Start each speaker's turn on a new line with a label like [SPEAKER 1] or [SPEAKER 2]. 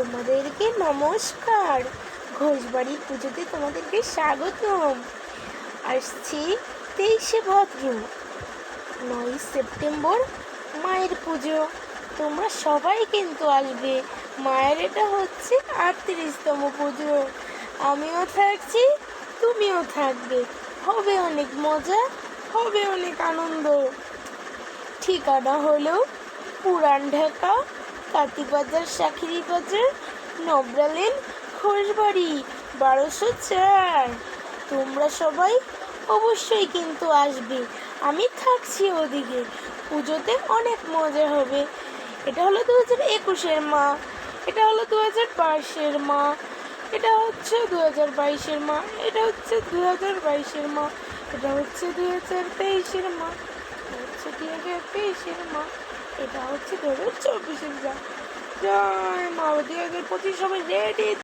[SPEAKER 1] তোমাদেরকে নমস্কার। ঘোষবাড়ির পুজোতে তোমাদেরকে স্বাগতম। আসছি তেইশে ভাদ্র নয় সেপ্টেম্বর, মায়ের পুজো। তোমরা সবাই কিন্তু আসবে। মায়ের এটা হচ্ছে আটত্রিশতম পুজো। আমিও থাকছি, তুমিও থাকবে। হবে অনেক মজা, হবে অনেক আনন্দ। ঠিকানা হলো পুরান ঢাকা কাতিবাজার শাখিরি বাজার নবরালেন ঘোষবাড়ি বারোশো চার। তোমরা সবাই অবশ্যই কিন্তু আসবে। আমি থাকছি ওদিকে। পুজোতে অনেক মজা হবে। এটা হলো দু হাজার একুশের মা। এটা হলো দু হাজার বাইশের মা। এটা হচ্ছে দু হাজার বাইশের মা। এটা হচ্ছে দু হাজার বাইশের মা। এটা হচ্ছে দু হাজার তেইশের মা। হচ্ছে দু হাজার তেইশের মা। এটা হচ্ছে দু হাজার চব্বিশের মা জয় মা পঁচিশ সবাই রেডি।